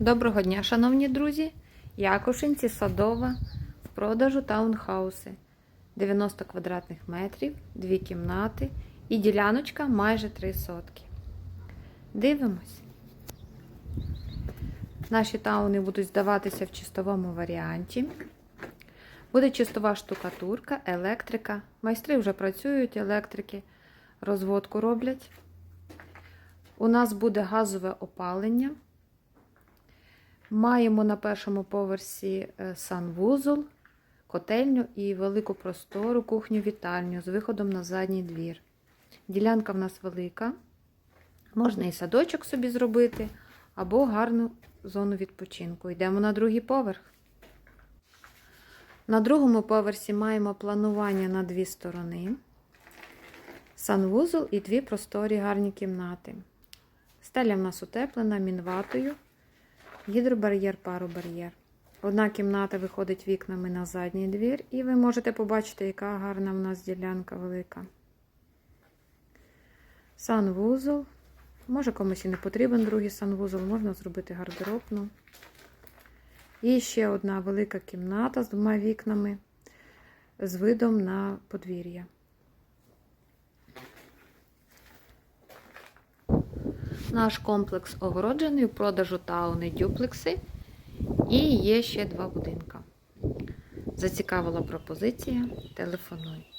Доброго дня, шановні друзі! Якушинці Садова в продажу таунхауси 90 квадратних метрів, дві кімнати і діляночка майже 3 сотки. Дивимось. Наші тауни будуть здаватися в чистовому варіанті. Буде чистова штукатурка, електрика. Майстри вже працюють, електрики, розводку роблять. У нас буде газове опалення. Маємо на першому поверсі е, санвузол, котельню і велику простору кухню-вітальню з виходом на задній двір. Ділянка в нас велика. Можна і садочок собі зробити, або гарну зону відпочинку. Йдемо на другий поверх. На другому поверсі маємо планування на дві сторони. Санвузол і дві просторі гарні кімнати. Стеля в нас утеплена мінватою. Гідробар'єр, паробар'єр. Одна кімната виходить вікнами на задній двір, і ви можете побачити, яка гарна в нас ділянка велика. Санвузол. Може комусь і не потрібен другий санвузол, можна зробити гардеробну. І ще одна велика кімната з двома вікнами з видом на подвір'я. Наш комплекс огороджений у продажу тауни дюплекси. І є ще два будинка. Зацікавила пропозиція. Телефонуйте.